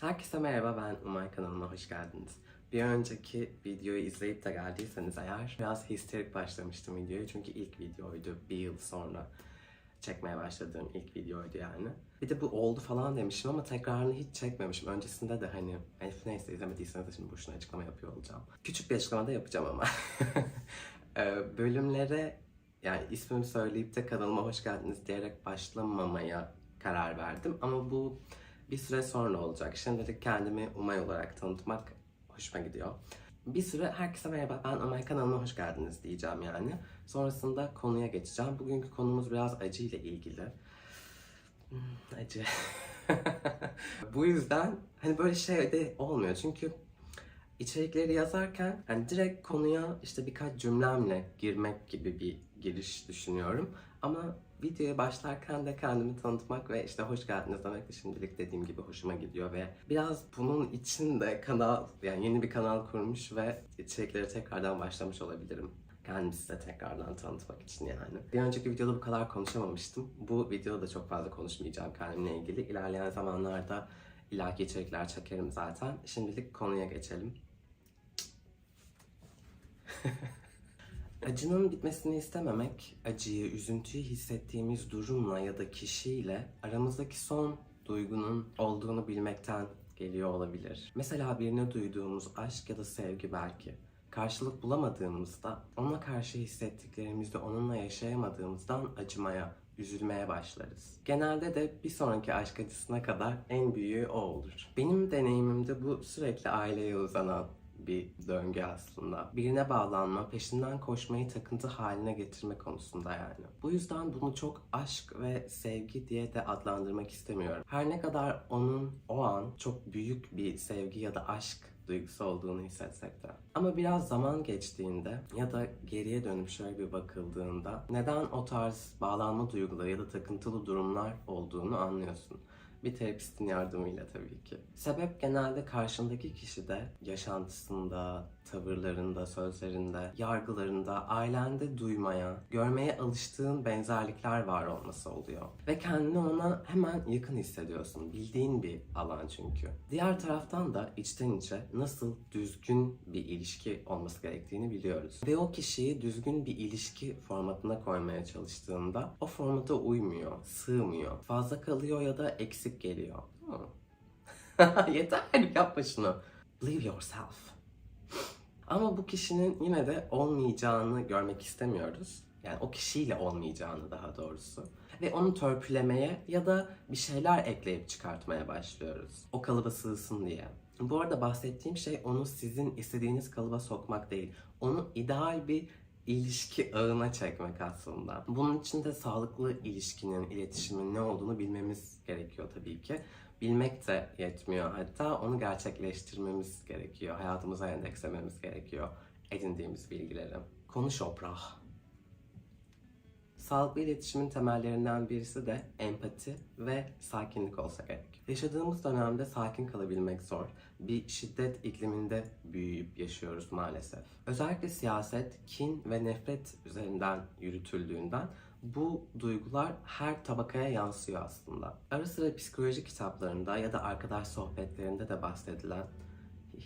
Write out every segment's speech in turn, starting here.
Herkese merhaba ben Umay kanalıma hoş geldiniz. Bir önceki videoyu izleyip de geldiyseniz eğer biraz histerik başlamıştım videoyu çünkü ilk videoydu bir yıl sonra çekmeye başladığım ilk videoydu yani. Bir de bu oldu falan demişim ama tekrarını hiç çekmemişim. Öncesinde de hani hani neyse izlemediyseniz de şimdi boşuna açıklama yapıyor olacağım. Küçük bir açıklama da yapacağım ama. Ee, Bölümlere yani ismimi söyleyip de kanalıma hoş geldiniz diyerek başlamamaya karar verdim. Ama bu bir süre sonra olacak. Şimdilik kendimi Umay olarak tanıtmak hoşuma gidiyor. Bir süre herkese merhaba ben Umay kanalıma hoş geldiniz diyeceğim yani. Sonrasında konuya geçeceğim. Bugünkü konumuz biraz acı ile ilgili. Hmm, acı. Bu yüzden hani böyle şey de olmuyor çünkü içerikleri yazarken hani direkt konuya işte birkaç cümlemle girmek gibi bir giriş düşünüyorum. Ama videoya başlarken de kendimi tanıtmak ve işte hoş geldiniz demek de şimdilik dediğim gibi hoşuma gidiyor ve biraz bunun için de kanal yani yeni bir kanal kurmuş ve içerikleri tekrardan başlamış olabilirim. Kendimi size tekrardan tanıtmak için yani. Bir önceki videoda bu kadar konuşamamıştım. Bu videoda da çok fazla konuşmayacağım kendimle ilgili. İlerleyen zamanlarda ilaki içerikler çekerim zaten. Şimdilik konuya geçelim. Acının bitmesini istememek, acıyı, üzüntüyü hissettiğimiz durumla ya da kişiyle aramızdaki son duygunun olduğunu bilmekten geliyor olabilir. Mesela birine duyduğumuz aşk ya da sevgi belki. Karşılık bulamadığımızda, ona karşı hissettiklerimizde onunla yaşayamadığımızdan acımaya, üzülmeye başlarız. Genelde de bir sonraki aşk acısına kadar en büyüğü o olur. Benim deneyimimde bu sürekli aileye uzanan bir döngü aslında. Birine bağlanma, peşinden koşmayı takıntı haline getirme konusunda yani. Bu yüzden bunu çok aşk ve sevgi diye de adlandırmak istemiyorum. Her ne kadar onun o an çok büyük bir sevgi ya da aşk duygusu olduğunu hissetsek de. Ama biraz zaman geçtiğinde ya da geriye dönüp şöyle bir bakıldığında neden o tarz bağlanma duyguları ya da takıntılı durumlar olduğunu anlıyorsun. Bir terapistin yardımıyla tabii ki. Sebep genelde karşındaki kişide, yaşantısında, tavırlarında, sözlerinde, yargılarında, ailende duymaya, görmeye alıştığın benzerlikler var olması oluyor. Ve kendini ona hemen yakın hissediyorsun. Bildiğin bir alan çünkü. Diğer taraftan da içten içe nasıl düzgün bir ilişki olması gerektiğini biliyoruz. Ve o kişiyi düzgün bir ilişki formatına koymaya çalıştığında o formata uymuyor, sığmıyor. Fazla kalıyor ya da eksik geliyor. Hı. Yeter yapma şunu. Believe yourself. Ama bu kişinin yine de olmayacağını görmek istemiyoruz. Yani o kişiyle olmayacağını daha doğrusu. Ve onu törpülemeye ya da bir şeyler ekleyip çıkartmaya başlıyoruz. O kalıba sığsın diye. Bu arada bahsettiğim şey onu sizin istediğiniz kalıba sokmak değil. Onu ideal bir ilişki ağına çekmek aslında. Bunun için de sağlıklı ilişkinin, iletişimin ne olduğunu bilmemiz gerekiyor tabii ki. Bilmek de yetmiyor. Hatta onu gerçekleştirmemiz gerekiyor. Hayatımıza endekslememiz gerekiyor edindiğimiz bilgileri. Konuş oprah. Sağlıklı iletişimin temellerinden birisi de empati ve sakinlik olsa gerek. Yaşadığımız dönemde sakin kalabilmek zor. Bir şiddet ikliminde büyüyüp yaşıyoruz maalesef. Özellikle siyaset, kin ve nefret üzerinden yürütüldüğünden bu duygular her tabakaya yansıyor aslında. Ara sıra psikoloji kitaplarında ya da arkadaş sohbetlerinde de bahsedilen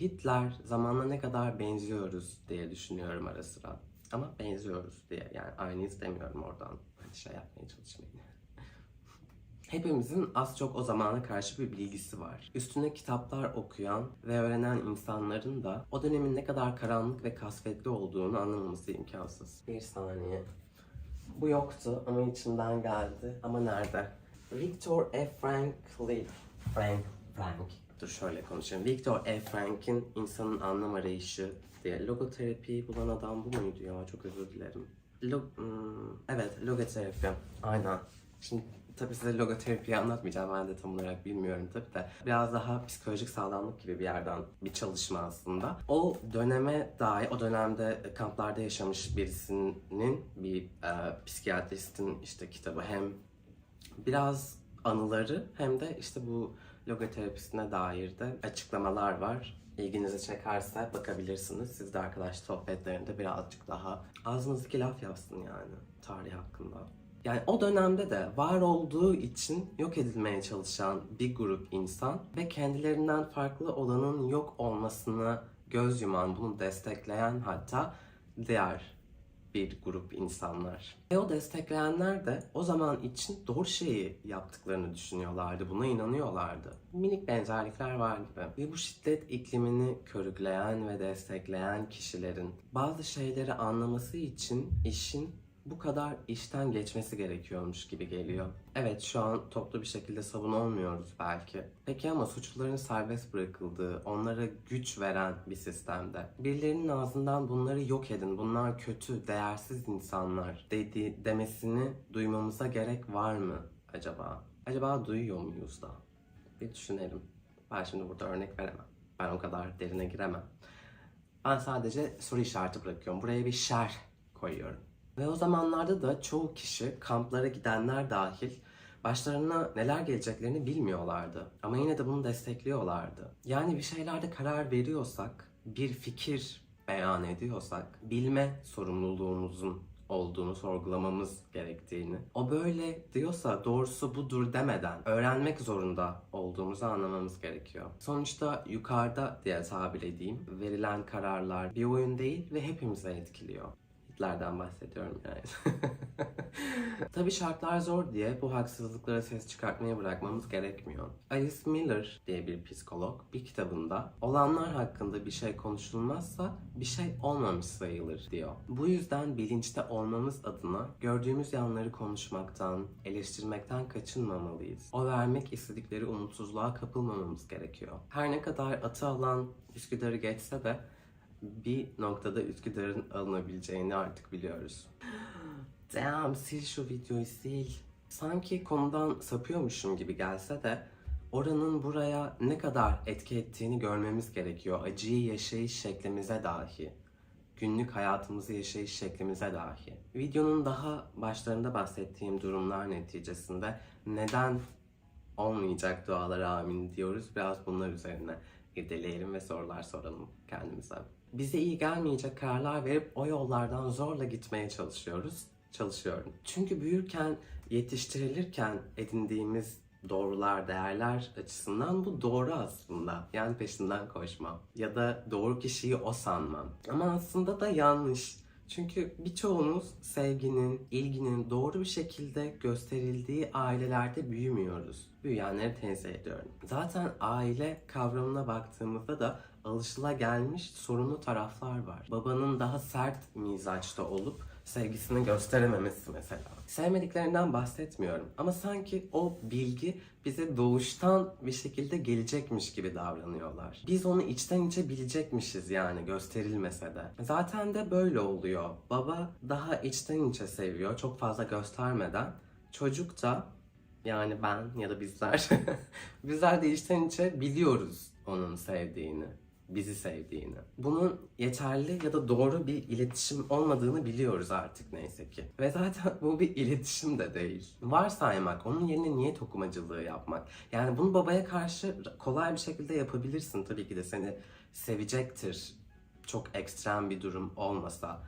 Hitler zamanla ne kadar benziyoruz diye düşünüyorum ara sıra. Ama benziyoruz diye yani aynıyız demiyorum oradan. Hani şey yapmaya çalışmayın. Hepimizin az çok o zamana karşı bir bilgisi var. Üstüne kitaplar okuyan ve öğrenen insanların da o dönemin ne kadar karanlık ve kasvetli olduğunu anlamaması imkansız. Bir saniye. Bu yoktu ama içimden geldi. Ama nerede? Victor F. Frankl. Frank. Frank. Dur şöyle konuşayım. Victor F. Frank'in insanın anlam arayışı diye logoterapi bulan adam bu muydu ya? Çok özür dilerim. Lo- hmm, evet, logoterapi. Aynen. Şimdi tabii size logoterapiyi anlatmayacağım. Ben de tam olarak bilmiyorum tabii de. Biraz daha psikolojik sağlamlık gibi bir yerden bir çalışma aslında. O döneme dair, o dönemde kamplarda yaşamış birisinin bir e, psikiyatristin işte kitabı hem biraz anıları hem de işte bu logoterapisine dair de açıklamalar var. İlginizi çekerse bakabilirsiniz. Siz de arkadaş sohbetlerinde birazcık daha ağzınızdaki laf yapsın yani tarih hakkında. Yani o dönemde de var olduğu için yok edilmeye çalışan bir grup insan ve kendilerinden farklı olanın yok olmasına göz yuman, bunu destekleyen hatta diğer bir grup insanlar. Ve o destekleyenler de o zaman için doğru şeyi yaptıklarını düşünüyorlardı, buna inanıyorlardı. Minik benzerlikler var gibi. Ve bu şiddet iklimini körükleyen ve destekleyen kişilerin bazı şeyleri anlaması için işin bu kadar işten geçmesi gerekiyormuş gibi geliyor. Evet şu an toplu bir şekilde savun olmuyoruz belki. Peki ama suçluların serbest bırakıldığı, onlara güç veren bir sistemde birilerinin ağzından bunları yok edin, bunlar kötü, değersiz insanlar dedi demesini duymamıza gerek var mı acaba? Acaba duyuyor muyuz da? Bir düşünelim. Ben şimdi burada örnek veremem. Ben o kadar derine giremem. Ben sadece soru işareti bırakıyorum. Buraya bir şer koyuyorum. Ve o zamanlarda da çoğu kişi kamplara gidenler dahil başlarına neler geleceklerini bilmiyorlardı. Ama yine de bunu destekliyorlardı. Yani bir şeylerde karar veriyorsak, bir fikir beyan ediyorsak, bilme sorumluluğumuzun olduğunu sorgulamamız gerektiğini. O böyle diyorsa doğrusu budur demeden öğrenmek zorunda olduğumuzu anlamamız gerekiyor. Sonuçta yukarıda diye tabir edeyim verilen kararlar bir oyun değil ve hepimize etkiliyor. Hitler'den bahsediyorum yani. Tabii şartlar zor diye bu haksızlıklara ses çıkartmaya bırakmamız gerekmiyor. Alice Miller diye bir psikolog bir kitabında olanlar hakkında bir şey konuşulmazsa bir şey olmamış sayılır diyor. Bu yüzden bilinçte olmamız adına gördüğümüz yanları konuşmaktan, eleştirmekten kaçınmamalıyız. O vermek istedikleri umutsuzluğa kapılmamamız gerekiyor. Her ne kadar atı alan Üsküdar'ı geçse de bir noktada Üsküdar'ın alınabileceğini artık biliyoruz. Damn sil şu videoyu sil. Sanki konudan sapıyormuşum gibi gelse de oranın buraya ne kadar etki ettiğini görmemiz gerekiyor. Acıyı yaşayış şeklimize dahi. Günlük hayatımızı yaşayış şeklimize dahi. Videonun daha başlarında bahsettiğim durumlar neticesinde neden olmayacak dualara amin diyoruz. Biraz bunlar üzerine irdeleyelim ve sorular soralım kendimize. Bize iyi gelmeyecek kararlar verip o yollardan zorla gitmeye çalışıyoruz. Çalışıyorum. Çünkü büyürken, yetiştirilirken edindiğimiz doğrular, değerler açısından bu doğru aslında. Yani peşinden koşmam. Ya da doğru kişiyi o sanmam. Ama aslında da yanlış. Çünkü birçoğumuz sevginin, ilginin doğru bir şekilde gösterildiği ailelerde büyümüyoruz. Büyüyenleri tenzih ediyorum. Zaten aile kavramına baktığımızda da alışılagelmiş sorunlu taraflar var. Babanın daha sert mizaçta olup sevgisini gösterememesi mesela. Sevmediklerinden bahsetmiyorum ama sanki o bilgi bize doğuştan bir şekilde gelecekmiş gibi davranıyorlar. Biz onu içten içe bilecekmişiz yani gösterilmese de. Zaten de böyle oluyor. Baba daha içten içe seviyor çok fazla göstermeden. Çocuk da yani ben ya da bizler bizler de içten içe biliyoruz onun sevdiğini bizi sevdiğini. Bunun yeterli ya da doğru bir iletişim olmadığını biliyoruz artık neyse ki. Ve zaten bu bir iletişim de değil. Varsaymak, onun yerine niyet okumacılığı yapmak. Yani bunu babaya karşı kolay bir şekilde yapabilirsin tabii ki de seni sevecektir. Çok ekstrem bir durum olmasa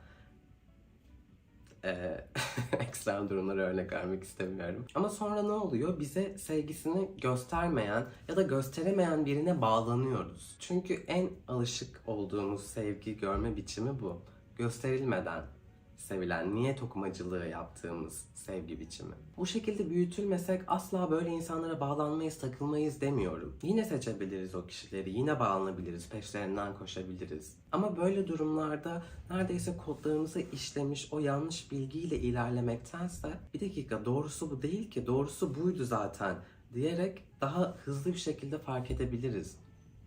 e, ekstrem durumlara örnek vermek istemiyorum. Ama sonra ne oluyor? Bize sevgisini göstermeyen ya da gösteremeyen birine bağlanıyoruz. Çünkü en alışık olduğumuz sevgi görme biçimi bu. Gösterilmeden sevilen, niyet okumacılığı yaptığımız sevgi biçimi. Bu şekilde büyütülmesek asla böyle insanlara bağlanmayız, takılmayız demiyorum. Yine seçebiliriz o kişileri, yine bağlanabiliriz, peşlerinden koşabiliriz. Ama böyle durumlarda neredeyse kodlarımıza işlemiş o yanlış bilgiyle ilerlemektense bir dakika doğrusu bu değil ki, doğrusu buydu zaten diyerek daha hızlı bir şekilde fark edebiliriz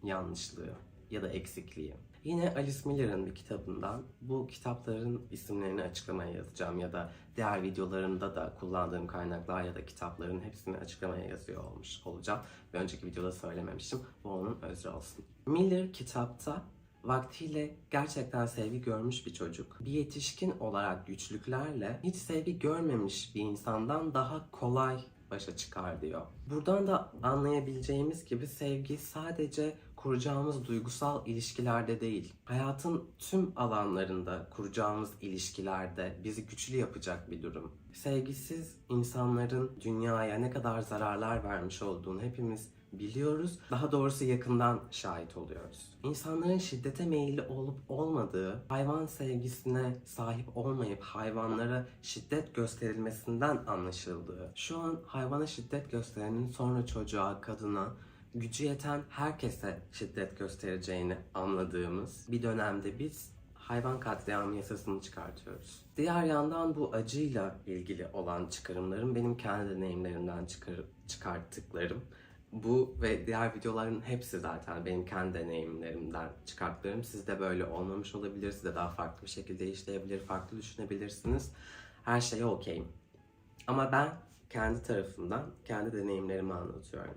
yanlışlığı ya da eksikliği. Yine Alice Miller'ın bir kitabından bu kitapların isimlerini açıklamaya yazacağım ya da diğer videolarımda da kullandığım kaynaklar ya da kitapların hepsini açıklamaya yazıyor olmuş olacağım. Ve önceki videoda söylememiştim. Bu onun özrü olsun. Miller kitapta vaktiyle gerçekten sevgi görmüş bir çocuk. Bir yetişkin olarak güçlüklerle hiç sevgi görmemiş bir insandan daha kolay başa çıkar diyor. Buradan da anlayabileceğimiz gibi sevgi sadece kuracağımız duygusal ilişkilerde değil, hayatın tüm alanlarında kuracağımız ilişkilerde bizi güçlü yapacak bir durum. Sevgisiz insanların dünyaya ne kadar zararlar vermiş olduğunu hepimiz biliyoruz. Daha doğrusu yakından şahit oluyoruz. İnsanların şiddete meyilli olup olmadığı, hayvan sevgisine sahip olmayıp hayvanlara şiddet gösterilmesinden anlaşıldığı, şu an hayvana şiddet gösterenin sonra çocuğa, kadına, gücü yeten herkese şiddet göstereceğini anladığımız bir dönemde biz hayvan katliamı yasasını çıkartıyoruz. Diğer yandan bu acıyla ilgili olan çıkarımlarım benim kendi deneyimlerimden çıkar, çıkarttıklarım. Bu ve diğer videoların hepsi zaten benim kendi deneyimlerimden çıkarttıklarım. Sizde böyle olmamış olabilir, siz de daha farklı bir şekilde işleyebilir, farklı düşünebilirsiniz. Her şeye okeyim. Ama ben kendi tarafımdan kendi deneyimlerimi anlatıyorum.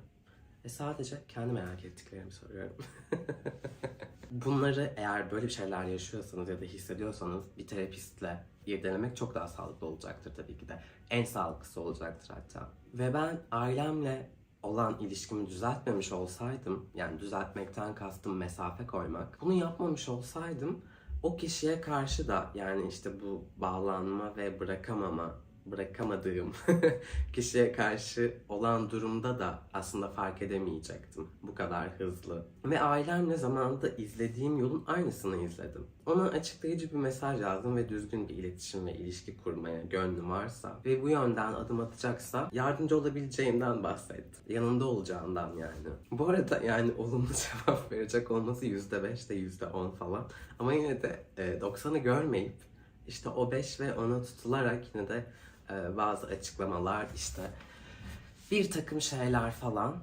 Ve sadece kendi merak ettiklerimi soruyorum. Bunları eğer böyle bir şeyler yaşıyorsanız ya da hissediyorsanız bir terapistle irdelemek çok daha sağlıklı olacaktır tabii ki de. En sağlıklısı olacaktır hatta. Ve ben ailemle olan ilişkimi düzeltmemiş olsaydım, yani düzeltmekten kastım mesafe koymak. Bunu yapmamış olsaydım o kişiye karşı da yani işte bu bağlanma ve bırakamama bırakamadığım kişiye karşı olan durumda da aslında fark edemeyecektim bu kadar hızlı. Ve ailemle zamanında izlediğim yolun aynısını izledim. Ona açıklayıcı bir mesaj yazdım ve düzgün bir iletişim ve ilişki kurmaya gönlü varsa ve bu yönden adım atacaksa yardımcı olabileceğimden bahsettim. Yanında olacağından yani. Bu arada yani olumlu cevap verecek olması %5 de %10 falan. Ama yine de e, 90'ı görmeyip işte o 5 ve 10'a tutularak yine de e, bazı açıklamalar işte bir takım şeyler falan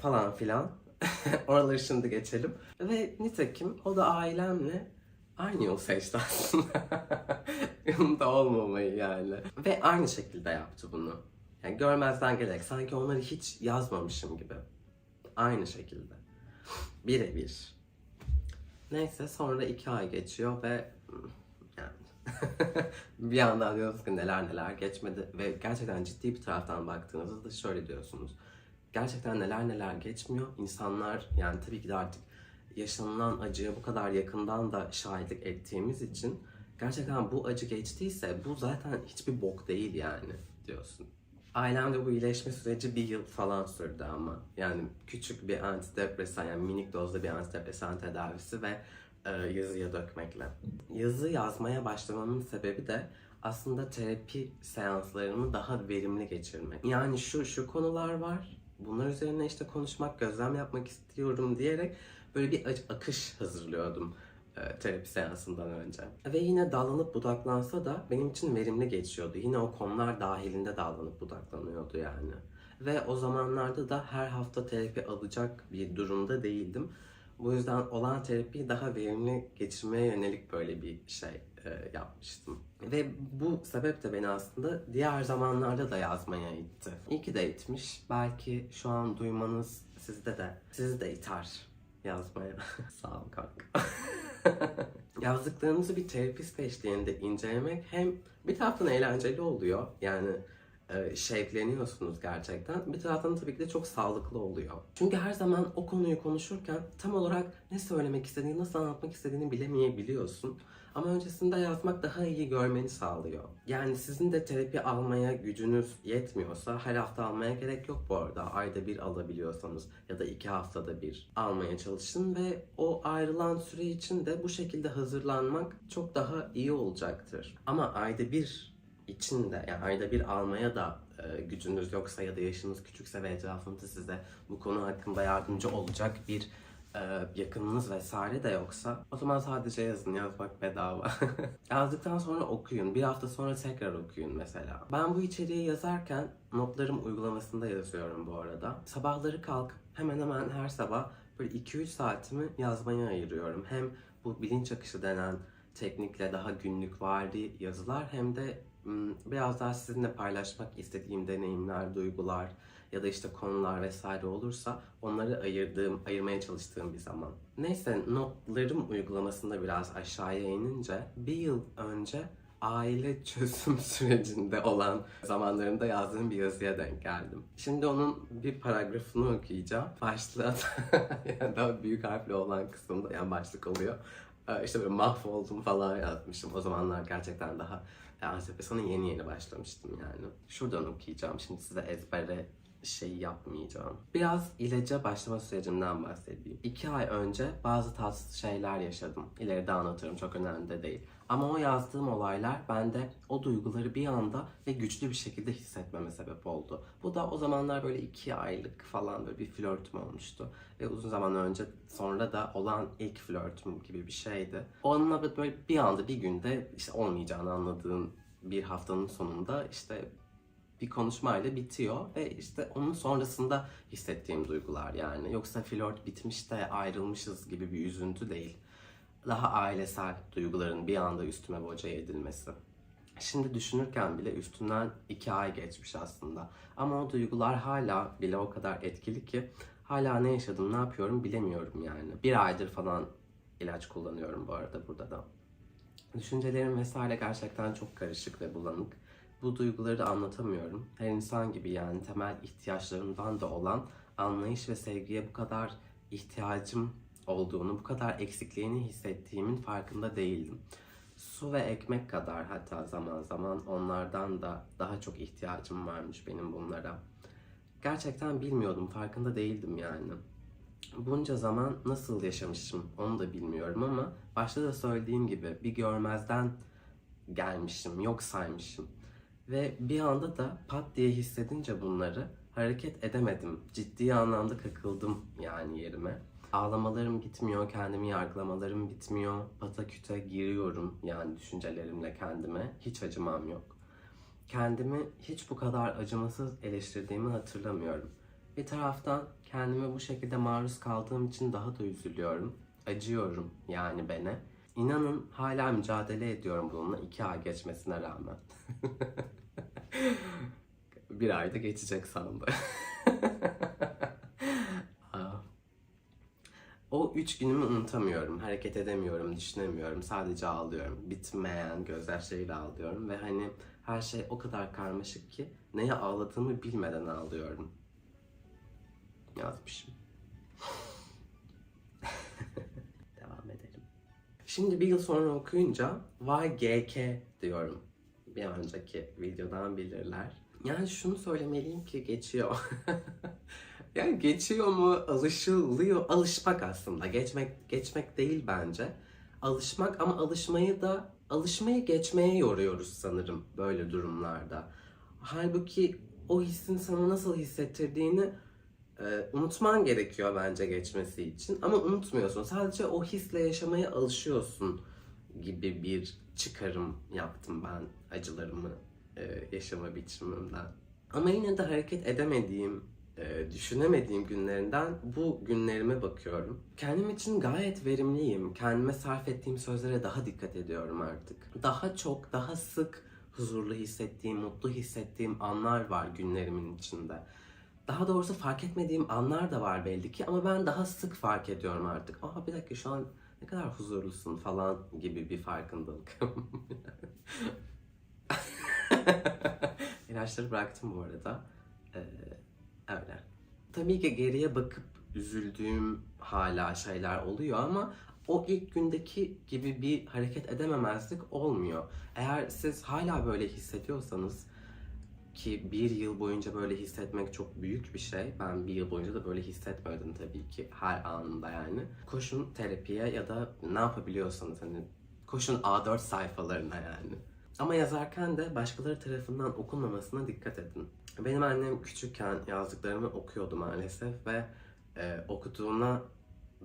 falan filan. Oraları şimdi geçelim. Ve nitekim o da ailemle aynı yol seçti aslında. Yanında olmamayı yani. Ve aynı şekilde yaptı bunu. Yani görmezden gelerek sanki onları hiç yazmamışım gibi. Aynı şekilde. Birebir. Neyse sonra iki ay geçiyor ve bir yandan diyorsunuz ki neler neler geçmedi ve gerçekten ciddi bir taraftan baktığınızda da şöyle diyorsunuz. Gerçekten neler neler geçmiyor. İnsanlar yani tabii ki de artık yaşanılan acıya bu kadar yakından da şahitlik ettiğimiz için gerçekten bu acı geçtiyse bu zaten hiçbir bok değil yani diyorsun. Ailemde bu iyileşme süreci bir yıl falan sürdü ama. Yani küçük bir antidepresan yani minik dozda bir antidepresan tedavisi ve yazıya dökmekle. Yazı yazmaya başlamamın sebebi de aslında terapi seanslarımı daha verimli geçirmek. Yani şu şu konular var. Bunlar üzerine işte konuşmak, gözlem yapmak istiyorum diyerek böyle bir akış hazırlıyordum e, terapi seansından önce. Ve yine dallanıp budaklansa da benim için verimli geçiyordu. Yine o konular dahilinde dallanıp budaklanıyordu yani. Ve o zamanlarda da her hafta terapi alacak bir durumda değildim. Bu yüzden olan terapiyi daha verimli geçirmeye yönelik böyle bir şey e, yapmıştım. Ve bu sebep de beni aslında diğer zamanlarda da yazmaya itti. İyi ki de itmiş. Belki şu an duymanız sizde de, sizi de iter yazmaya. Sağ ol kanka. Yazdıklarınızı bir terapist eşliğinde incelemek hem bir taraftan eğlenceli oluyor. Yani e, şevkleniyorsunuz gerçekten. Bir taraftan tabii ki de çok sağlıklı oluyor. Çünkü her zaman o konuyu konuşurken tam olarak ne söylemek istediğini, nasıl anlatmak istediğini bilemeyebiliyorsun. Ama öncesinde yazmak daha iyi görmeni sağlıyor. Yani sizin de terapi almaya gücünüz yetmiyorsa her hafta almaya gerek yok bu arada. Ayda bir alabiliyorsanız ya da iki haftada bir almaya çalışın ve o ayrılan süre için de bu şekilde hazırlanmak çok daha iyi olacaktır. Ama ayda bir içinde yani ayda bir almaya da e, gücünüz yoksa ya da yaşınız küçükse ve etrafınızda size bu konu hakkında yardımcı olacak bir e, yakınınız vesaire de yoksa o zaman sadece yazın yazmak bedava. Yazdıktan sonra okuyun. Bir hafta sonra tekrar okuyun mesela. Ben bu içeriği yazarken notlarım uygulamasında yazıyorum bu arada. Sabahları kalkıp hemen hemen her sabah böyle 2-3 saatimi yazmaya ayırıyorum. Hem bu bilinç akışı denen teknikle daha günlük vari yazılar hem de biraz daha sizinle paylaşmak istediğim deneyimler, duygular ya da işte konular vesaire olursa onları ayırdığım, ayırmaya çalıştığım bir zaman. Neyse notlarım uygulamasında biraz aşağıya inince bir yıl önce aile çözüm sürecinde olan zamanlarında yazdığım bir yazıya denk geldim. Şimdi onun bir paragrafını okuyacağım. Başlığa yani daha büyük harfle olan kısımda yani başlık oluyor. Ee, İşte böyle mahvoldum falan yazmışım. O zamanlar gerçekten daha Ansiyopesan'a yeni yeni başlamıştım yani. Şuradan okuyacağım. Şimdi size ezbere şey yapmayacağım. Biraz ilaca başlama sürecimden bahsedeyim. İki ay önce bazı tatsız şeyler yaşadım. İleride anlatırım çok önemli de değil. Ama o yazdığım olaylar bende o duyguları bir anda ve güçlü bir şekilde hissetmeme sebep oldu. Bu da o zamanlar böyle iki aylık falan böyle bir flörtüm olmuştu. Ve uzun zaman önce sonra da olan ilk flörtüm gibi bir şeydi. Onunla böyle bir anda bir günde işte olmayacağını anladığım bir haftanın sonunda işte bir konuşmayla bitiyor ve işte onun sonrasında hissettiğim duygular yani. Yoksa flört bitmiş de ayrılmışız gibi bir üzüntü değil. Daha ailesel duyguların bir anda üstüme boca edilmesi. Şimdi düşünürken bile üstünden iki ay geçmiş aslında. Ama o duygular hala bile o kadar etkili ki hala ne yaşadım ne yapıyorum bilemiyorum yani. Bir aydır falan ilaç kullanıyorum bu arada burada da. Düşüncelerim vesaire gerçekten çok karışık ve bulanık. Bu duyguları da anlatamıyorum. Her insan gibi yani temel ihtiyaçlarımdan da olan anlayış ve sevgiye bu kadar ihtiyacım olduğunu, bu kadar eksikliğini hissettiğimin farkında değildim. Su ve ekmek kadar hatta zaman zaman onlardan da daha çok ihtiyacım varmış benim bunlara. Gerçekten bilmiyordum, farkında değildim yani. Bunca zaman nasıl yaşamışım onu da bilmiyorum ama başta da söylediğim gibi bir görmezden gelmişim, yok saymışım. Ve bir anda da pat diye hissedince bunları hareket edemedim. Ciddi anlamda kakıldım yani yerime. Ağlamalarım gitmiyor, kendimi yargılamalarım bitmiyor. Pataküte giriyorum yani düşüncelerimle kendime. Hiç acımam yok. Kendimi hiç bu kadar acımasız eleştirdiğimi hatırlamıyorum. Bir taraftan kendime bu şekilde maruz kaldığım için daha da üzülüyorum. Acıyorum yani bana. İnanın hala mücadele ediyorum bununla iki ay geçmesine rağmen. bir ayda geçecek sandı. Aa. O üç günümü unutamıyorum. Hareket edemiyorum, düşünemiyorum. Sadece ağlıyorum. Bitmeyen gözyaşlarıyla ağlıyorum. Ve hani her şey o kadar karmaşık ki neye ağladığımı bilmeden ağlıyorum. Yazmışım. Devam edelim. Şimdi bir yıl sonra okuyunca vay GK diyorum. Bir önceki videodan bilirler. Yani şunu söylemeliyim ki geçiyor. yani geçiyor mu, alışılıyor, alışmak aslında. Geçmek geçmek değil bence. Alışmak ama alışmayı da alışmayı geçmeye yoruyoruz sanırım böyle durumlarda. Halbuki o hissin sana nasıl hissettirdiğini e, unutman gerekiyor bence geçmesi için. Ama unutmuyorsun. Sadece o hisle yaşamaya alışıyorsun gibi bir çıkarım yaptım ben acılarımı e, yaşama biçimimden. Ama yine de hareket edemediğim, e, düşünemediğim günlerinden bu günlerime bakıyorum. Kendim için gayet verimliyim. Kendime sarf ettiğim sözlere daha dikkat ediyorum artık. Daha çok, daha sık huzurlu hissettiğim, mutlu hissettiğim anlar var günlerimin içinde. Daha doğrusu fark etmediğim anlar da var belli ki ama ben daha sık fark ediyorum artık. Aa bir dakika şu an ne kadar huzurlusun falan gibi bir farkındalık. İlaçları bıraktım bu arada. Ee, öyle. Tabii ki geriye bakıp üzüldüğüm hala şeyler oluyor ama o ilk gündeki gibi bir hareket edememezlik olmuyor. Eğer siz hala böyle hissediyorsanız ki bir yıl boyunca böyle hissetmek çok büyük bir şey. Ben bir yıl boyunca da böyle hissetmedim tabii ki her anında yani. Koşun terapiye ya da ne yapabiliyorsanız hani koşun A4 sayfalarına yani. Ama yazarken de başkaları tarafından okunmamasına dikkat edin. Benim annem küçükken yazdıklarımı okuyordu maalesef ve e, okuduğuna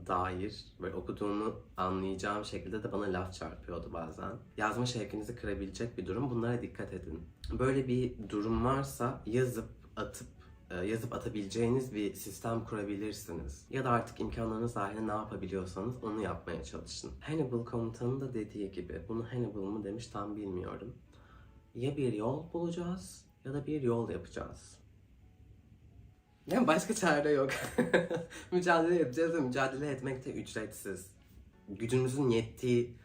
dair böyle okuduğumu anlayacağım şekilde de bana laf çarpıyordu bazen. Yazma şevkinizi kırabilecek bir durum. Bunlara dikkat edin. Böyle bir durum varsa yazıp atıp yazıp atabileceğiniz bir sistem kurabilirsiniz. Ya da artık imkanlarınız dahilinde ne yapabiliyorsanız onu yapmaya çalışın. Hannibal komutanın da dediği gibi, bunu Hannibal mı demiş tam bilmiyorum. Ya bir yol bulacağız ya da bir yol yapacağız. Yani başka çare yok. mücadele edeceğiz ve mücadele etmek de ücretsiz. Gücümüzün yettiği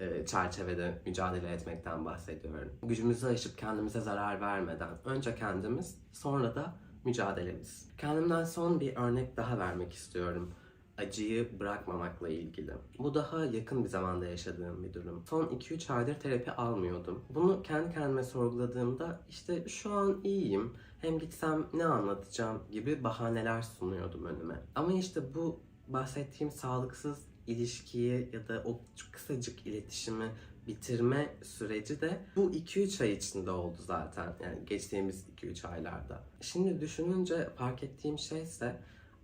e, çerçevede mücadele etmekten bahsediyorum. Gücümüzü aşıp kendimize zarar vermeden önce kendimiz sonra da mücadelemiz. Kendimden son bir örnek daha vermek istiyorum. Acıyı bırakmamakla ilgili. Bu daha yakın bir zamanda yaşadığım bir durum. Son 2-3 aydır terapi almıyordum. Bunu kendi kendime sorguladığımda işte şu an iyiyim. Hem gitsem ne anlatacağım gibi bahaneler sunuyordum önüme. Ama işte bu bahsettiğim sağlıksız ilişkiyi ya da o kısacık iletişimi bitirme süreci de bu 2-3 ay içinde oldu zaten. Yani geçtiğimiz 2-3 aylarda. Şimdi düşününce fark ettiğim şey ise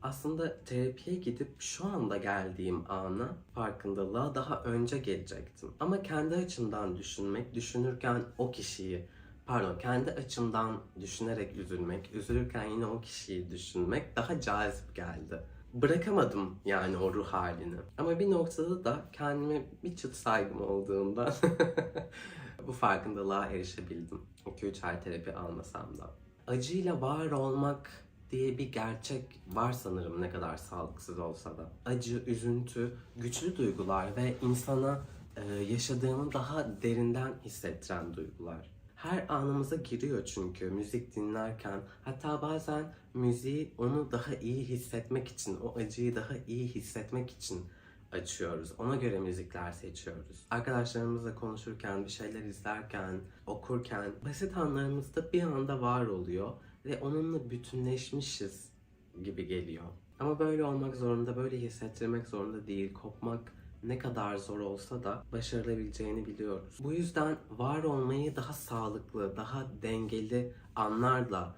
aslında terapiye gidip şu anda geldiğim ana farkındalığa daha önce gelecektim. Ama kendi açımdan düşünmek, düşünürken o kişiyi pardon kendi açımdan düşünerek üzülmek, üzülürken yine o kişiyi düşünmek daha cazip geldi. Bırakamadım yani o ruh halini. Ama bir noktada da kendime bir çıt saygım olduğundan bu farkındalığa erişebildim. 2-3 ay terapi almasam da. Acıyla var olmak diye bir gerçek var sanırım ne kadar sağlıksız olsa da. Acı, üzüntü, güçlü duygular ve insana e, yaşadığını daha derinden hissettiren duygular. Her anımıza giriyor çünkü müzik dinlerken hatta bazen müziği onu daha iyi hissetmek için, o acıyı daha iyi hissetmek için açıyoruz. Ona göre müzikler seçiyoruz. Arkadaşlarımızla konuşurken, bir şeyler izlerken, okurken basit anlarımızda bir anda var oluyor ve onunla bütünleşmişiz gibi geliyor. Ama böyle olmak zorunda, böyle hissettirmek zorunda değil. Kopmak ne kadar zor olsa da başarılabileceğini biliyoruz. Bu yüzden var olmayı daha sağlıklı, daha dengeli anlarla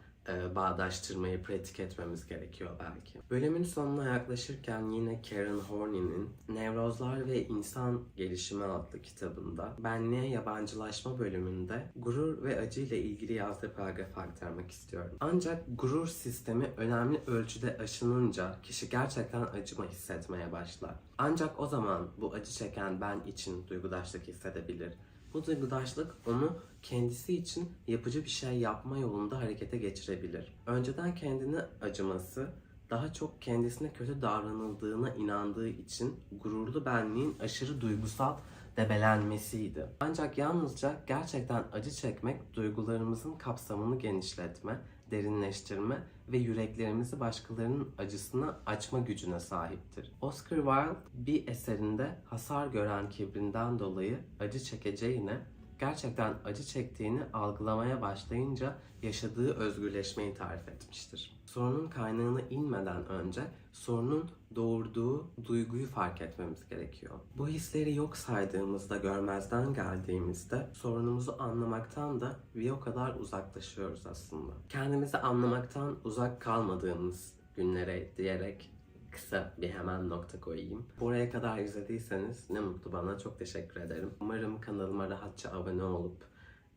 bağdaştırmayı pratik etmemiz gerekiyor belki. Bölümün sonuna yaklaşırken yine Karen Horney'nin Nevrozlar ve İnsan Gelişimi adlı kitabında benliğe yabancılaşma bölümünde gurur ve acı ile ilgili yazdığı paragrafı aktarmak istiyorum. Ancak gurur sistemi önemli ölçüde aşınınca kişi gerçekten acıma hissetmeye başlar. Ancak o zaman bu acı çeken ben için duygudaşlık hissedebilir. Bu duygudaşlık onu kendisi için yapıcı bir şey yapma yolunda harekete geçirebilir. Önceden kendine acıması daha çok kendisine kötü davranıldığına inandığı için gururlu benliğin aşırı duygusal debelenmesiydi. Ancak yalnızca gerçekten acı çekmek duygularımızın kapsamını genişletme, derinleştirme ve yüreklerimizi başkalarının acısına açma gücüne sahiptir. Oscar Wilde bir eserinde hasar gören kibrinden dolayı acı çekeceğine gerçekten acı çektiğini algılamaya başlayınca yaşadığı özgürleşmeyi tarif etmiştir. Sorunun kaynağına inmeden önce sorunun doğurduğu duyguyu fark etmemiz gerekiyor. Bu hisleri yok saydığımızda, görmezden geldiğimizde sorunumuzu anlamaktan da bir o kadar uzaklaşıyoruz aslında. Kendimizi anlamaktan uzak kalmadığımız günlere diyerek kısa bir hemen nokta koyayım. Buraya kadar izlediyseniz ne mutlu bana. Çok teşekkür ederim. Umarım kanalıma rahatça abone olup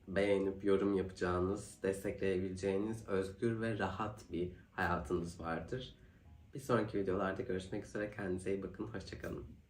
beğenip yorum yapacağınız, destekleyebileceğiniz özgür ve rahat bir hayatınız vardır. Bir sonraki videolarda görüşmek üzere. Kendinize iyi bakın. Hoşçakalın.